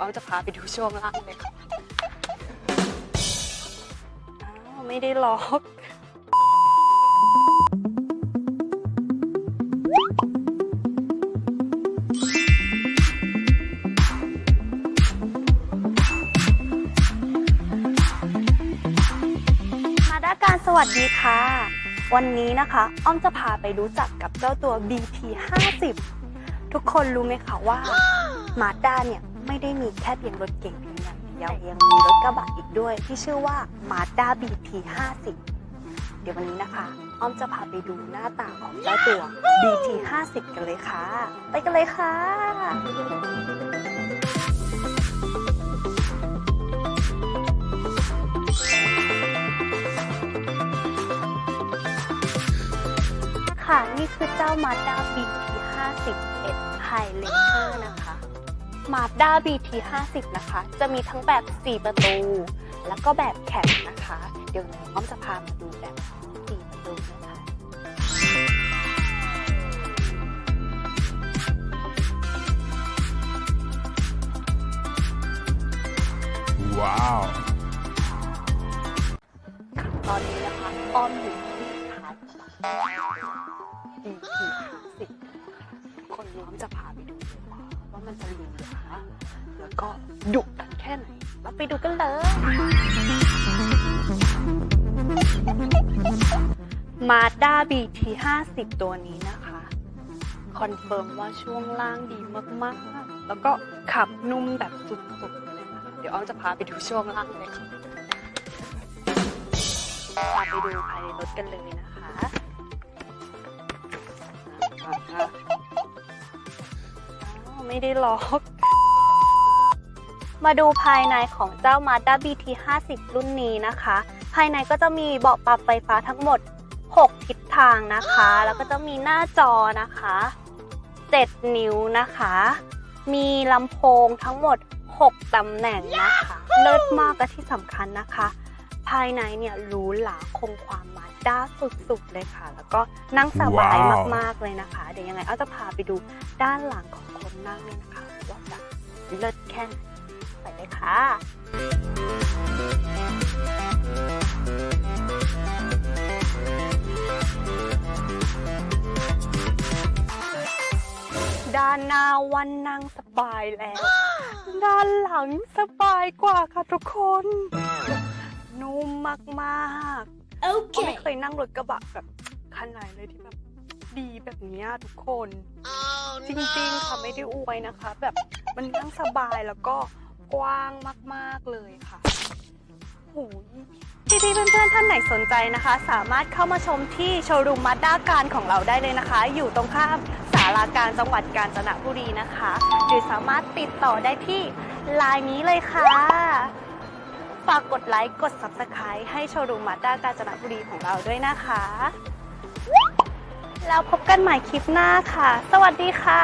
อ้อมจะพาไปดูช่วงล่างเลยค่ะอ้าวไม่ได้ล็อกมาด้าการสวัสดีค่ะ วันนี้นะคะ อ้อมจะพาไปรู้จักกับเจ้าตัว BT 50ทุกคนรู้ไหมคะว่ามาด้าเนี่ย ไม่ได้มีแค่เพียงรถเก่งเพียงอย่างเดียวยังมีรถกระบะอีกด้วย ที่ชื่อว่ามาด้า BT 50 เดี๋ยววันนี้นะคะ อ้อมจะพาไปดูหน้าตาของเจ้าตัว BT 50 กันเลยค่ะ ไปกันเลยค่ะค่ะนี่คือเจ้า Mazda BT 50 S Highlander นะคะ Mazda BT 50 นะคะ จะมีทั้งแบบ 4 ประตู แล้วก็แบบแข็นะคะ เดี๋ยวอ้อมจะพามาดูแบบ 4 ประตูนะคะ Wow. ตอนนี้นะคะอ้อมอยู่ที่ท้าย BT 50 คนน้อมจะพาไปดู ก็ดุกันแค่ไหน เราไปดูกันเลย มาด้า BT 50 ตัวนี้นะคะ คอนเฟิร์มว่าช่วงล่างดีมาก ๆ แล้วก็ขับนุ่มแบบสุด ๆ เลยนะคะเดี๋ยวอ้อมจะพาไปดูช่วงล่างเลยค่ะพาไปดูภายในรถกันเลยนะคะไม่ได้ล็อก มาดูภายในของเจ้า Mazda BT 50 รุ่นนี้นะคะ ภายในก็จะมีเบาะปรับไฟฟ้าทั้งหมด 6 ทิศทางนะคะ แล้วก็จะมีหน้าจอนะคะ 7 นิ้วนะคะ มีลำโพงทั้งหมด 6ตำแหน่งนะคะ เลิศมากและที่สำคัญนะคะ ภายในเนี่ยหรูหราคงความมาด้าสุดๆเลยค่ะ แล้วก็นั่งสบายมากๆเลยนะคะ เดี๋ยวยังไงเอาจะพาไปดูด้านหลังของคนนั่งเนี่ยนะคะว่าจะเลิศแค่ไหน เลยค่ะด้านหน้าวันนั่งสบายแล้ว ด้านหลังสบายกว่าค่ะทุกคน นุ่มมากๆก็ไม่เคยนั่งรถกระบะแบบคันไหนเลยที่แบบดีแบบเนี้ยทุกคนจริงๆค่ะไม่ได้อวยนะคะ แบบมันนั่งสบายแล้วก็ กว้างมากๆเลยค่ะพี่ๆเพื่อนๆท่านไหนสนใจนะคะ สามารถเข้ามาชมที่โชว์รูมมาด้าการของเราได้เลยนะคะ อยู่ตรงข้ามสาราการจังหวัดกาญจนบุรีนะคะ หรือสามารถติดต่อได้ที่ไลน์นี้เลยค่ะ ฝากกดไลค์กด Subscribe ให้โชว์รูมมาด้ากาญจนบุรีของเราด้วยนะคะ แล้วพบกันใหม่คลิปหน้าค่ะ สวัสดีค่ะ